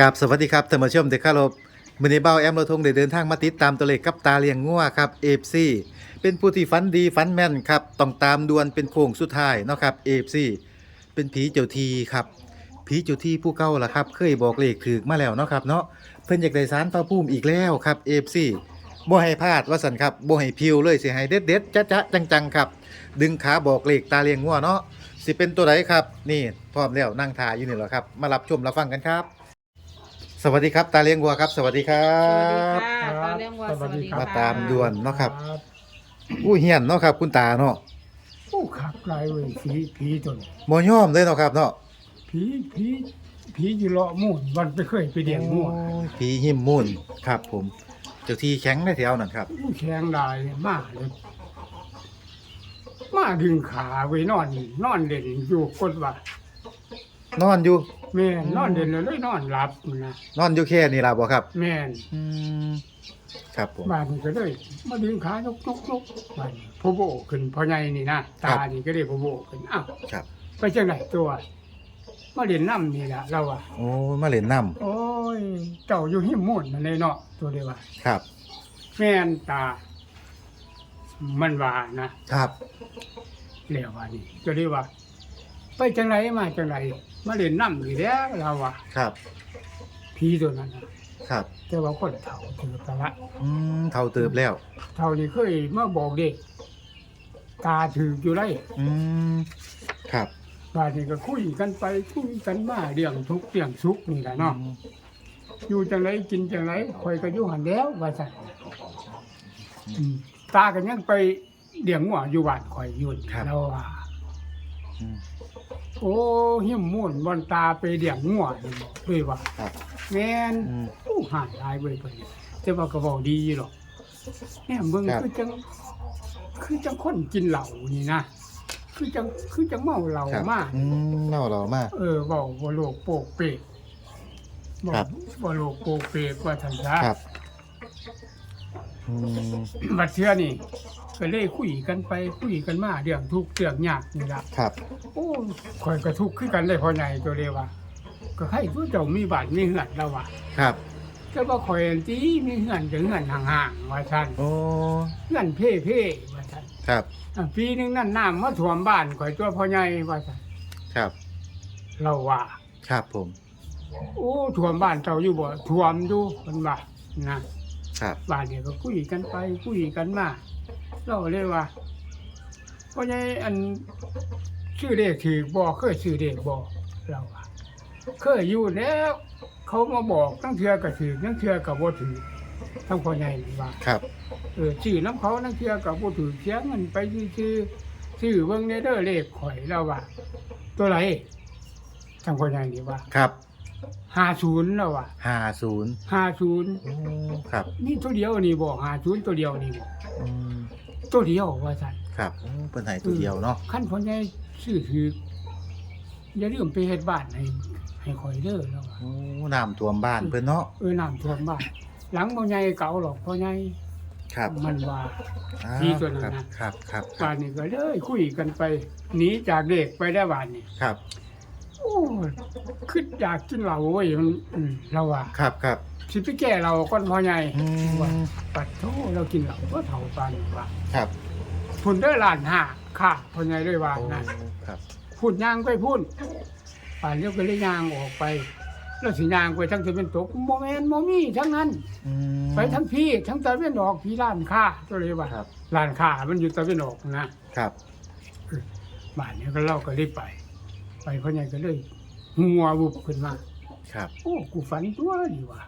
กับสวัสดีครับท่านผู้ชมที่เคารพมื้อนี้เบ้าแอมเราทงได้เดินทางมาติดตามตัวเลขกับตาเลียงงัวครับเอฟซีเป็นผู้ที่ฝันดีฝันแม่นครับต้องตามดวนเป็นโค้งสุดท้ายเนาะครับเอฟซีเป็นผีเจ้าทีครับผีเจ้าทีผู้เก่าล่ะครับเคยบอกเลขถูกมาแล้วเนาะครับเนาะเพิ่นอยากได้สารพระภูมิอีกแล้วครับ FC บ่ให้พลาดว่าสันครับบ่ให้พิวเลยสิให้เด็ดๆจ๊ะๆจังๆครับ ดึงขาบอกเลขตาเลียงงัวเนาะสิเป็นตัวไหนครับ นี่พร้อมแล้วนั่งทาอยู่นี่แหละครับมารับชมรับฟังกันครับ สวัสดีครับ ตาเลี้ยงวัวครับ สวัสดีครัสวัสดีบ ค่ะตาเลี้ยงวัวสวัสดีมาค่ะตามด่วนเนาะครับ อู้เฮียนเนาะครับ คุณตาเนาะผู้ขับลายเว้ยผีผีตัวนี้บ่ยอมเลยเนาะครับเนาะผีผีผีอยู่เลาะมุ่นวันไปเคยไปเดียงมั่วโอ้ยผีหิมมุ่นครับ ผม เจ้าที่แข็งในแถวนั่นครับ ผู้แข็งลายมาเลยมาดึงขาไว้นอนนอนเด่นอยู่กดว่า นอนอยู่ แม่นนอนเด่นแล้วเลยนอนหลับนะนอนอยู่แค่นี่ล่ะบ่ครับ แม่นอืมครับผม บ้านนี้ก็เลยมาดึงขายกยกยกบ้านนี้พ่อโบขึ้นพ่อใหญ่นี่นะตานี่ก็เลยพ่อโบขึ้นอ้าวครับ ไปจังไหนตัวมาเด่นน้ำนี่แหละเราอะ โอ้ยมาเล่นน้โอ้ยเจ้าอยู่หิมมุ่นนั่นเลยเนาะตัวเดียวว่าำครับ แม่นตา มันว่านะครับ เรียกว่านี่ก็เรียกว่า ไปจังไรมาจังไรมาเล่นน้ำอยู่แล้วเราว่าครับ ผีตัวนั้นนะครับ แต่ว่าคนเฒ่าถือไปละอืมเท่าเติบแล้ว เฒ่านี่เคยมาบอกเด็กตาถืออยู่ไรอืมครับบ้านนี้ก็คุยกันไปคุยกันมาเรื่องทุกข์เรื่องสุขนี่แหละเนาะอยู่จังไรกินจังไรคอยก็อยู่หันแล้วว่าสั่นอืมตากันยังไปเลี้ยงหัวอยู่บ้านคอยอยุ่นแล้วว่าอืม โอ้หิมมุ่นบอนตาไปเลี้ยงงัวนี่บอกด้วยว่าครับ แม่นอืม ผู้หายหลายเว้ยเพิ่นนี่แต่ว่าก็บอกดีหรอกแม่เบิ่งครับ คือจังคือจังคนกินเหล้านี่นะคือจังคือจังเมาเหล้าครับมาก อืมเน่าเรามาก เออเว้าบ่โลกโปกเปกบอครักบบ่โลกโปกเปกว่าท่านซะครับอืมบัดเทื่อนี่ ก็เลยคุยกันไปคุยกันมาเรื่องทุกข์เรื่องยากนี่ล่ะครับ โอ้ข่อยก็ทุกข์คือกันเลยพ่อใหญ่ตัวเดียวว่าก็ให้ผู้เจ้ามีบ้านมีเฮือนแล้วว่าครับ แต่ว่าข่อยอันตีมีเฮือนจะเฮือนห่างๆว่าซั่นโอ้เฮือนเพ่ๆว่าซั่นครับอะปีหนึงนั่นน้ำมาท่วมบ้านข่อยตัวพ่อใหญ่ว่าซั่นครับ เราว่า ครับผม โอ้ท่วมบ้านเจ้าอยู่บ่ท่วมอยู่เพิ่นว่านะครับ บ้านเนี่ยก็คุยกันไปคุยกันมา เราเลยว่าพ่อใหญ่อันชื่อเลขถือบ่เคยชื่อเลขบ่เราว่าเคยอยู่แล้ว เขามาบอกตั้งเทือก็ถือตั้งเทือกับบ่ถือทั้งพ่อใหญ่นี่ว่าครับเออชื่อน้ำเขาตั้งเทือกับบ่ถือเสียเงินไปชื่อชื่อเบิ่งในเด้อเลขข่อยแล้วว่า ตัวไหนทั้งพ่อใหญ่นี่ว่าครับ50แล้วว่าห้าศูนย์50โอ้ครับ นี่ตัวเดียวนี่บ่50ตัวเดียวนี่บ่อืม ตัวเดียวว่าซั่นครับโอ้เป็นไหตัวเดียวเนาะคันพ่อใหญ่ชื่อคืออย่าลืมไปเฮ็ดบ้านให้ให้ข่อยเด้อแล้วว่าโอ้น้ำท่วมบ้านเพิ่นเนาะเออน้ำท่วมบ้าน หลังบ่ใหญ่เก่าหรอกพ่อใหญ่ครับมันว่า อ้าที่ตัวนั้นครับ นะ ครับ ครับคบ้ารับนนี้ก็เลยคุยกันไปหนีจากเด็กไปได้บ้านนี่ครับ โอ้คิดอยากกินเหล้าเว้ยมันอืมเราว่าครับครับสิไปแก้เราก่อนพ่อใหญ่อืมว่าปัดโทเรากินเหล้าก็เท่าปานนี้ว่าครับพุ่นเด้อล้านห้าค่ะพ่อใหญ่เลยว่าโอ้นั่นครับพูดย่างไปพูดป่านเรียกก็เลยย่างออกไป แล้วสิย่างไปทั้งตะเป็นตกโมแมนโมมี่ทั้งนั้น อืมไปทั้งพี่ทั้งตะเป็นออกพี่ร้านค้าก็เลยว่าครับร้านค้ามันอยู่ตะเป็นออกนะ ครับ บ้านนี้ก็เล่าก็เลยไป ไปพ่อใหญ่ก็เลยหัววุบขึ้นมาครับโอ้กูฝันตัวนี่ว่ะ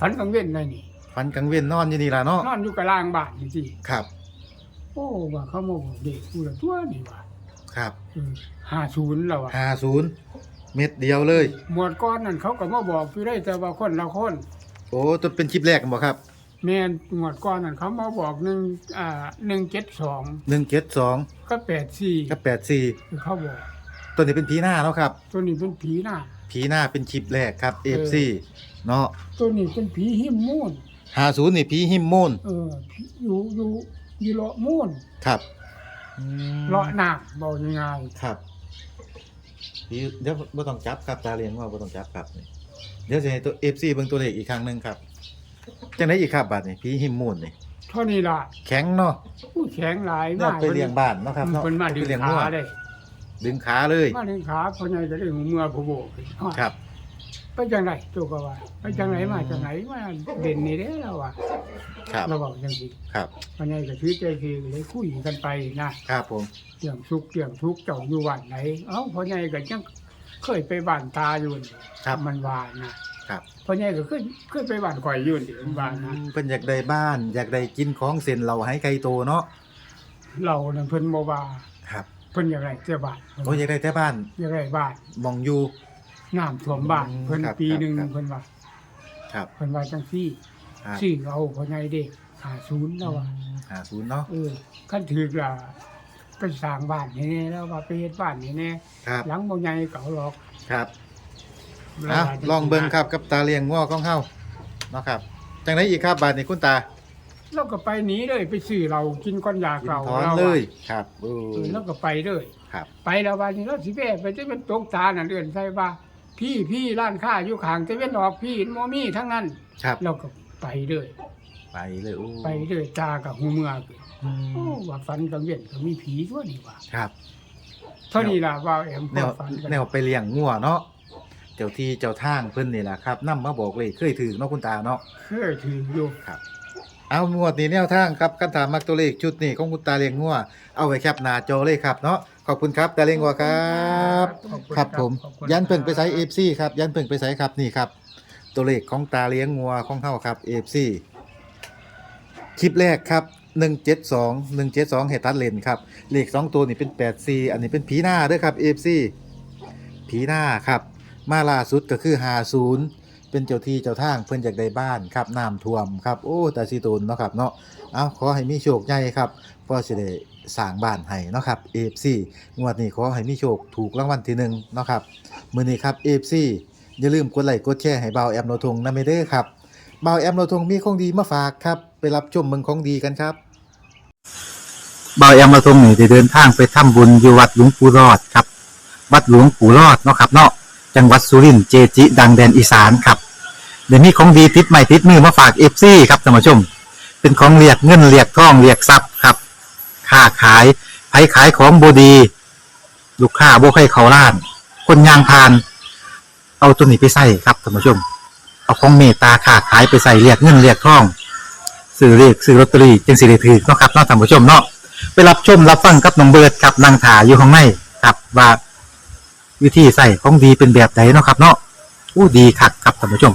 ฝันกลางเว้นเลยนี่ฟันกลางเว้นนอนอยู่นี่ล่ะเนาะนอนอยู่กับล่างบ้านนี่สิครับโอ้ว่าเขามาบอกเด็กกูละตัวนี่ว่ะครับห้าศูนย์แล้วว่ะห้าศูนย์เม็ดเดียวเลย หมวดก้อนนั่นเขาก็มาบอกอยู่ได้แต่ว่าคนละคน โอ้ตัวเป็นคลิปแรกกันบ่ครับแม่นหมวดก้อนนั่นเขามาบอกหนึ่งอ่าหนึ่งเจ็ดสองหนึ่งเจ็ดสองก็แปดสี่กับแปดสี่คือเขาบอก ตัวนี้เป็นผีหน้าเนาะครับ ตัวนี้เป็นผีหน้า ผีหน้าเป็นคลิปแรกครับเออ FC เนาะตัวนี้เป็นผีหิมมูนห้าศูนย์นี่ผีหิมมูนเออผีอยู่อยู่อยู่เลาะมูนครับอืมเลาะหน้าบอกยังไงครับผีเดี๋ยวบ่ต้องจับครับตาเรียนว่าบ่ต้องจับครับนี่เดี๋ยวจะให้ตัว FC เบิ่งตัวเลขอีกครั้งหนึงครับจังได๋อีกครับบัดนี้ผีหิมมูนนี่เท่านี้ล่ะแข็งเนาะผู้แข็งหลายเนี่ยไปเลี้ยงบ้านเนาะครับเนาะเพิ่นมาดึไปงเลี้ยงขางัวได้ดึงขาเลย มาดึงขาเพราะไงก็ได้หูเมื่อผู้โบกครับ ไปจังไหนตัวก็ว่า ไปจังไหนมาจังไหนมาเด่นนี่เด้อเราว่าครับเราบอกจังซี่ครับเพราะไงก็ถือใจคือเลยคุยกันไปนะครับผมเรื่องสุขเรื่องทุกข์เจ้าอยู่บ้านไหน เอ้าเพราะไงก็ยังเคยไปบ้านตาอยู่นี่ครับมันว่านะครับเพราะไงก็เคยเคยไปบ้านข่อยอยู่นี่มันว่านะเพิ่นอยากได้บ้าน อยากได้กินของเส้นเราให้ไกลโตเนาะเรานั่นเพิ่นบ่ว่าครับ เพิ่นอยากได้แต่บ้านโอ้ยอยากได้แต่บ้านอยากได้บ้านมองอยู่ น้ำท่วมบ้านอืมเพิ่นครับปีหนึงครับ เพิ่นว่าครับเพิ่นว่าจังซี่ครับซื้อเอาเพราะไงเด้หาศูนย์แล้วว่าหาศูนย์เนาะเออคันถือกล่ะไปสร้างบ้านนี่แน่แล้วว่าไปเฮ็ดบ้านนี่แน่ครับหลังบ่ใหญ่เก่าหรอกครับแล้อะวว่าจัลองเบิ่งครับกับตาเลี้ยงง้อของเฮาเนาะครับจังไดอีกครับบาดนี้คุณตา เราก็ไปหนีเลยไปซื้อเรากินก้อนยากินเก่าถอนราเลอะยครับโอ้เออแล้วก็ไปเลย ครับ ไปแล้ววันนี้เราสิแว่ไปจะเป็นตกตาน่ะเดือนใช่ป่ะพี่พี่ร้านค้าอยู่ข้างจะเป็นออกพี่บ่มีทั้งนั้น ครับเราก็ไปเลยไปเลยโอ้ไปเลยตากับหูเมืองอืโอ้มว่าฝันกังเวียนก็มีผีตัวนี่ว่าครับ เท่านี้ล่ะว่าแอมแนวฝันกันแนวไปเลี้ยงงัวเนาะเจ้าที่เจ้าทางเพิ่นนี่แหละครับนำมาบอกเลยเคยถือเนาะคุณตาเนาะ เคยถืออยู่ครับ เอางวดนี้แนวทางครับคันถามมักตัวเลขชุดนี้ของคุณตาเลี้ยงงัวเอาไว้แคปหน้าจอเลยครับเนาะขอบคุณครับตาเลี้ยงงัวครับขอณครับผมขอบคุณยันเพิ่งไปใช้ครับ FC ครับยันเพิ่งไปใช้ครับนี่ครับ ตัวเลขของตาเลี้ยงงัวของเฮาครับ FC คลิปแรกครับ172 172ให้ตัดเลนครับเลข2ตัวนี่เป็น84อันนี้เป็นผีหน้าเด้วยครับ FC ผีหน้าครับมาล่าสุดก็คือ50 เป็นเจ้าที่เจ้าทางเพิ่อนอยากได้บ้านครับน้ำท่วมครับโอ้ตาสีตูนเนาะครับเนาะเอาขอให้มีโชคใหญ่ครับพอสิได้สร้างบ้านให้เนาะครับ FC งวดนี้ขอให้มีโชคถูกรางวัลที่หนึ่งเนาะครับมื้อนี้ครับ FC อย่าลืมกดไลค์กดแชร์ให้เบาแอมโนทงนำไปเด้อครับเบาแอมโนทงมีของดีมาฝากครับไปรับชมเมืองของดีกันครับเบาแอมโนทงนี่ได้เดินทางไปทำบุญอยู่วัดหลวงปู่รอดครับ วัดหลวงปู่รอดเนาะครับเนาะจังหวัดสุรินทร์เจจิ ดังแดนอีสานครับ เดี๋ยวนี้ของดีติดใหม่ติดมือมาฝาก FC ครับท่านผู้ชม เป็นของเรียกเงินเรียกทองเรียกทรัพย์ครับค้าขายไผขายของบดี ลูกค้าบ่ให้เขาล้าน คนยางพาน เอาตัวนี้ไปใส่ครับท่านผู้ชม เอาของเมตตาค้าขายไปใส่เรียกเงินเรียกทองซื้อเรียกซื้อลอตเตอรี่จึงสิได้ถือเนาะครับเนาะท่านผู้ชมเนาะไปรับชมรับฟังกับน้องเบิร์ดครับนางถาอยู่ข้างในครับว่าวิธีใส่ของดีเป็นแบบไหนเนาะครับเนาะอู้ดีคักครับท่านผู้ชม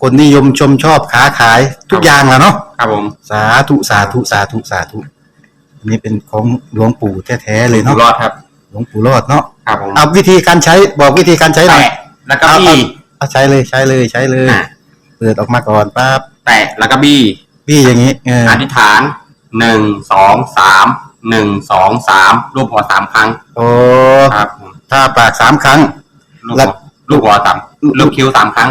คนนิยมชมชอบค้าขายทุกอย่างละเนาะครับผมสาธุสาธุสาธุสาธุอันนี้เป็นของหลวงปู่แท้ๆเลยอยู่เนาะรอดครับ หลวงปู่รอดเนาะครับผมเอาวิธีการใช้บอกวิธีการใช้หน่อยแตะแล้วก็บี้ เอาใช้เลยใช้เลยใช้เลยอะ เปิดออกมาก่อนปั๊บแตะแล้วก็บี้พี่อย่างนี้เอออธิษฐานหนึ่งสองสามหนึ่งสองสามรูปหัวสามครั้งโอ้ครับผมถ้าปากสามครั้งลูกแล้หัววลูกหัวสามลูกคิ้วสามครั้ง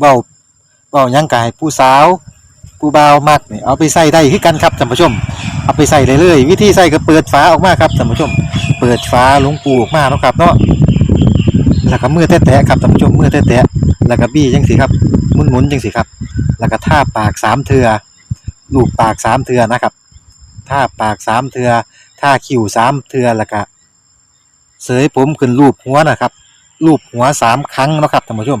เบาเบายังกายผู้สาวผู้บ่าวมักเนี่ยเอาไปใส่ได้คือกันครับท่านผู้ชม เอาไปใส่เลยเลยวิธีใส่ก็เปิดฝาออกมาครับท่านผู้ชม เปิดฝาหลวงปูออกมาเนาะครับเนาะแล้วก็มือแตะๆครับท่านผู้ชมมือแตะๆแล้วก็บี้จังสิครับหมุนๆจังสิครับ แล้วก็ท่าปากสามเทือลูบปากสามเทือนะครับท่าปากสามเทือท่าคิ้วสามเทือแล้วก็เสยผมขึ้นรูปหัวนะครับรูปหัวสามครั้งนะครับท่านผู้ชม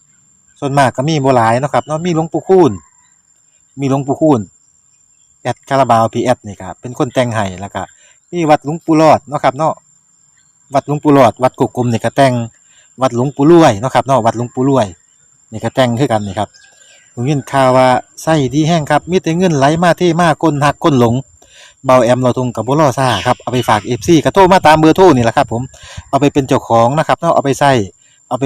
ส่วนมากก็มีบหลายเนาะครับเนาะมีหลวงปู่คูณมีหลวงปู่คูณแอดคาราบาวพีแอดนี่ครับเป็นคนแต่งให้แล้วก็มีวัดหลวงปู่รอดเนาะครับเนาะวัดหลวงปู่รอด วัดกุกกลมนี่ก็แต่งวัดหลวงปู่รวยเนาะครับเนาะวัดหลวงปู่รวยนี่ก็แต่งคือกันนี่ครับผมยินข่าวว่าไส้ดีแห้งครับมีแต่เงินไหลมาเทมาคนหักคนหลงเบาแอมเราทงกับบุรอซ่าครับเอาไปฝากเอฟซีกระโทรมาตามเบอร์โทรนี่แหละครับผมเอาไปเป็นเจ้าของนะครับเนาะเอาไปใส่เอาไป